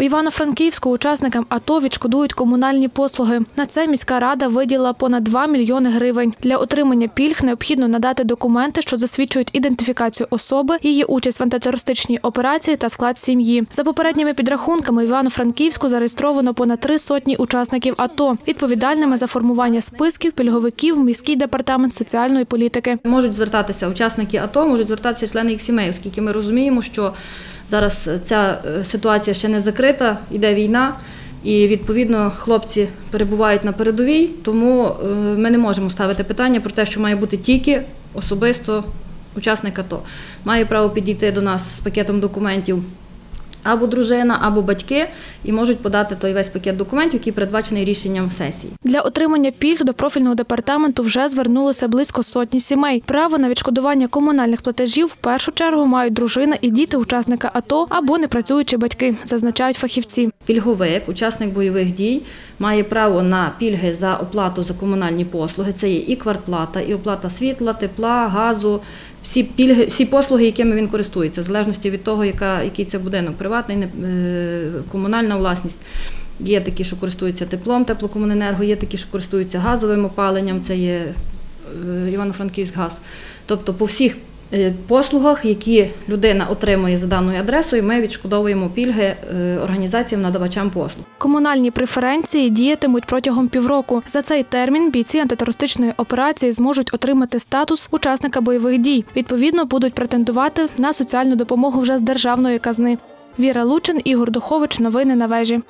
У Івано-Франківську учасникам АТО відшкодують комунальні послуги. На це міська рада виділила понад 2 мільйони гривень. Для отримання пільг необхідно надати документи, що засвідчують ідентифікацію особи, її участь в антитерористичній операції та склад сім'ї. За попередніми підрахунками, в Івано-Франківську зареєстровано понад три сотні учасників АТО. Відповідальними за формування списків пільговиків міський департамент соціальної політики. Можуть звертатися учасники АТО, можуть звертатися члени їх сімей, оскільки ми розуміємо, що зараз ця е, ситуація ще не закрита, йде війна. І відповідно хлопці перебувають на передовій, тому е, ми не можемо ставити питання про те, що має бути тільки особисто учасник АТО. Має право підійти до нас з пакетом документів або дружина, або батьки, і можуть подати той весь пакет документів, який передбачений рішенням сесії. Для отримання пільг до профільного департаменту вже звернулося близько сотні сімей. Право на відшкодування комунальних платежів в першу чергу мають дружина і діти учасника АТО або непрацюючі батьки, зазначають фахівці. Пільговик, учасник бойових дій, має право на пільги за оплату за комунальні послуги. Це є і квартплата, і оплата світла, тепла, газу, всі пільги, всі послуги, якими він користується, в залежності від того, яка, який це будинок, приватний, не- е, комунальна власність. Є такі, що користуються теплом, теплокомуненерго, є такі, що користуються газовим опаленням, це є е, Івано-Франківськ газ. Тобто по всіх е, послугах, які людина отримує за даною адресою, ми відшкодовуємо пільги організаціям надавачам послуг. Комунальні преференції діятимуть протягом півроку. За цей термін бійці антитерористичної операції зможуть отримати статус учасника бойових дій. Відповідно, будуть претендувати на соціальну допомогу вже з державної казни. Віра Лучин, Ігор Духович. Новини на вежі.